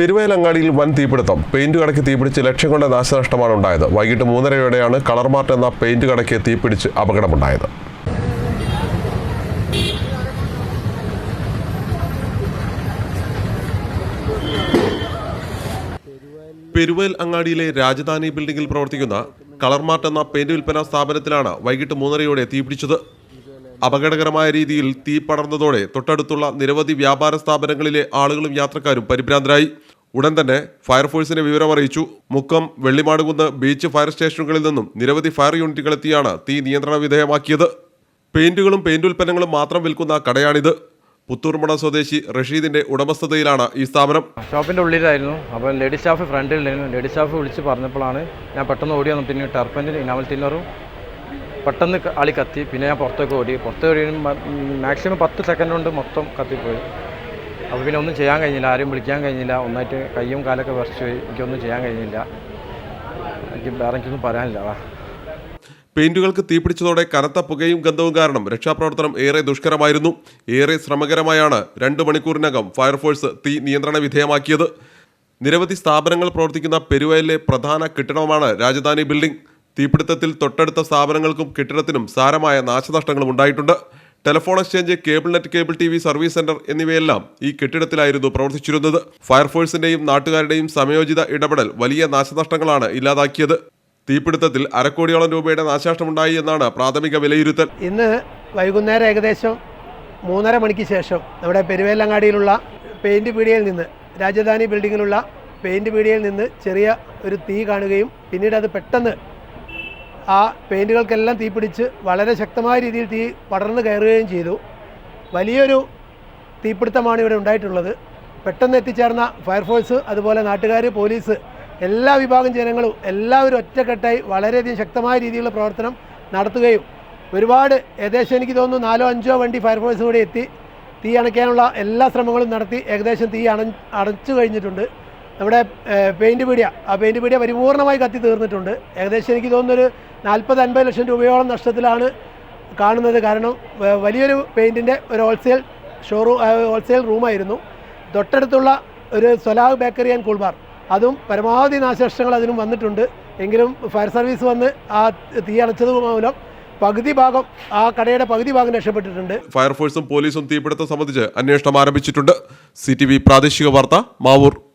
പെരുവയലങ്ങാടിയിൽ വൻ തീപിടുത്തം. പെയിന്റ് കടയ്ക്ക് തീപിടിച്ച് ലക്ഷം കൊണ്ട് നാശനഷ്ടമാണ് ഉണ്ടായത് വൈകിട്ട് മൂന്നരയോടെയാണ് കളർ മാർട്ട് എന്ന പെയിന്റ് കടയ്ക്ക് തീപിടിച്ച് അപകടമുണ്ടായത്. പെരുവയൽ അങ്ങാടിയിലെ രാജധാനി ബിൽഡിംഗിൽ പ്രവർത്തിക്കുന്ന കളർമാർട്ട് എന്ന പെയിന്റ് വിൽപ്പന സ്ഥാപനത്തിലാണ് വൈകിട്ട് മൂന്നരയോടെ തീപിടിച്ചത്. അപകടകരമായ രീതിയിൽ തീ പടർന്നതോടെ തൊട്ടടുത്തുള്ള നിരവധി വ്യാപാര സ്ഥാപനങ്ങളിലെ ആളുകളും യാത്രക്കാരും പരിഭ്രാന്തരായി. ഉടൻ തന്നെ ഫയർഫോഴ്സിനെ വിവരമറിയിച്ചു മുക്കം വെള്ളിമാടുകുന്ന് ബീച്ച് ഫയർ സ്റ്റേഷനുകളിൽ നിന്നും നിരവധി ഫയർ യൂണിറ്റുകളെത്തിയാണ് തീ നിയന്ത്രണ വിധേയമാക്കിയത്. പെയിന്റുകളും പെയിന്റ് ഉൽപ്പന്നങ്ങളും മാത്രം വിൽക്കുന്ന കടയാണിത്. പുത്തൂർമണ സ്വദേശി റഷീദിന്റെ ഉടമസ്ഥതയിലാണ് ഈ സ്ഥാപനം. ഷോപ്പിന്റെ ഉള്ളിലായിരുന്നു. അപ്പോൾ ലേഡി സ്റ്റാഫ് ഫ്രണ്ടിൽ ലേഡി സ്റ്റാഫ് വിളിച്ച് പറഞ്ഞപ്പോഴാണ് ഞാൻ പെട്ടെന്ന് ഓടി പിന്നെ ടർപ്പന്റെ ഇനാമൽ തിന്നറും പെട്ടെന്ന് ആളി കത്തി. പിന്നെ ഞാൻ പുറത്തേക്ക് ഓടി. പുറത്ത് ഓടി മാക്സിമം പത്ത് സെക്കൻഡ് കൊണ്ട് മൊത്തം കത്തിപ്പോയി. അപ്പോൾ പിന്നെ ഒന്നും ചെയ്യാൻ കഴിഞ്ഞില്ല. ആരും വിളിക്കാൻ കഴിഞ്ഞില്ല. ഒന്നായിട്ട് കയ്യും കാലൊക്കെ വരച്ചു പോയി. എനിക്കൊന്നും ചെയ്യാൻ കഴിഞ്ഞില്ല. എനിക്ക് വേറെ എനിക്കൊന്നും പറയാനില്ല. അതാ പെയിന്റുകൾക്ക് തീപിടിച്ചതോടെ കനത്ത പുകയും ഗന്ധവും കാരണം രക്ഷാപ്രവർത്തനം ഏറെ ദുഷ്കരമായിരുന്നു. ഏറെ ശ്രമകരമായാണ് രണ്ട് മണിക്കൂറിനകം ഫയർഫോഴ്സ് തീ നിയന്ത്രണ വിധേയമാക്കിയത്. നിരവധി സ്ഥാപനങ്ങൾ പ്രവർത്തിക്കുന്ന പെരുവയലിലെ പ്രധാന കെട്ടിടമാണ് രാജധാനി ബിൽഡിംഗ്. തീപിടുത്തത്തിൽ തൊട്ടടുത്ത സ്ഥാപനങ്ങൾക്കും കെട്ടിടത്തിനും സാരമായ നാശനഷ്ടങ്ങളും ഉണ്ടായിട്ടുണ്ട്. Telephone exchange cable net cable T V service centre എന്നിവയെല്ലാം ഈ കെട്ടിടത്തിലായിരുന്നു പ്രവർത്തിച്ചിരുന്നത്. ഫയർഫോഴ്സിന്റെയും നാട്ടുകാരുടെയും സമയോചിത ഇടപെടൽ വലിയ നാശനഷ്ടങ്ങളാണ് ഇല്ലാതാക്കിയത്. തീപിടുത്തത്തിൽ അരക്കോടിയോളം രൂപയുടെ നാശനഷ്ടമുണ്ടായി എന്നാണ് പ്രാഥമിക വിലയിരുത്തൽ. ഇന്ന് വൈകുന്നേരം ഏകദേശം മൂന്നര മണിക്ക് ശേഷം നമ്മുടെ പെരുവേലങ്ങാടിയിലുള്ള പെയിന്റ് പീടികയിൽ നിന്ന് രാജധാനി ബിൽഡിങ്ങിലുള്ള പെയിന്റ് പീടികയിൽ നിന്ന് ചെറിയ ഒരു തീ കാണുകയും പിന്നീട് അത് പെട്ടെന്ന് ആ പെയിന്റുകൾക്കെല്ലാം തീപിടിച്ച് വളരെ ശക്തമായ രീതിയിൽ തീ പടർന്നു കയറുകയും ചെയ്തു. വലിയൊരു തീപിടുത്തമാണ് ഇവിടെ ഉണ്ടായിട്ടുള്ളത്. പെട്ടെന്ന് എത്തിച്ചേർന്ന ഫയർഫോഴ്സ് അതുപോലെ നാട്ടുകാർ പോലീസ് എല്ലാ വിഭാഗം ജനങ്ങളും എല്ലാവരും ഒറ്റക്കെട്ടായി വളരെയധികം ശക്തമായ രീതിയിലുള്ള പ്രവർത്തനം നടത്തുകയും ഒരുപാട് ഏകദേശം എനിക്ക് തോന്നുന്നു നാലോ അഞ്ചോ വണ്ടി ഫയർഫോഴ്സ് കൂടി എത്തി. തീ അണയ്ക്കാനുള്ള എല്ലാ ശ്രമങ്ങളും നടത്തി ഏകദേശം തീ അണ അടച്ചു കഴിഞ്ഞിട്ടുണ്ട്. നമ്മുടെ പെയിന്റ് പീടിയ. ആ പെയിന്റ് പീടിയ പരിപൂർണമായി കത്തി തീർന്നിട്ടുണ്ട്. ഏകദേശം എനിക്ക് തോന്നുന്നൊരു നാൽപ്പത് അൻപത് ലക്ഷം രൂപയോളം നഷ്ടത്തിലാണ് കാണുന്നത്. കാരണം വലിയൊരു പെയിന്റിന്റെ ഒരു ഹോൾസെയിൽ ഷോറൂം ഹോൾസെയിൽ റൂമായിരുന്നു. തൊട്ടടുത്തുള്ള ഒരു സൊലാഹ് ബേക്കറി ആൻഡ് കൂൾബാർ. അതും പരമാവധി നാശനഷ്ടങ്ങൾ അതിനും വന്നിട്ടുണ്ട്. എങ്കിലും ഫയർ സർവീസ് വന്ന് ആ തീ അടച്ചത് മൂലം പകുതി ഭാഗം ആ കടയുടെ പകുതി ഭാഗം രക്ഷപ്പെട്ടിട്ടുണ്ട്. ഫയർഫോഴ്സും പോലീസും തീപിടുത്തം സംബന്ധിച്ച് അന്വേഷണം ആരംഭിച്ചിട്ടുണ്ട്. സി പ്രാദേശിക വാർത്ത മാവൂർ.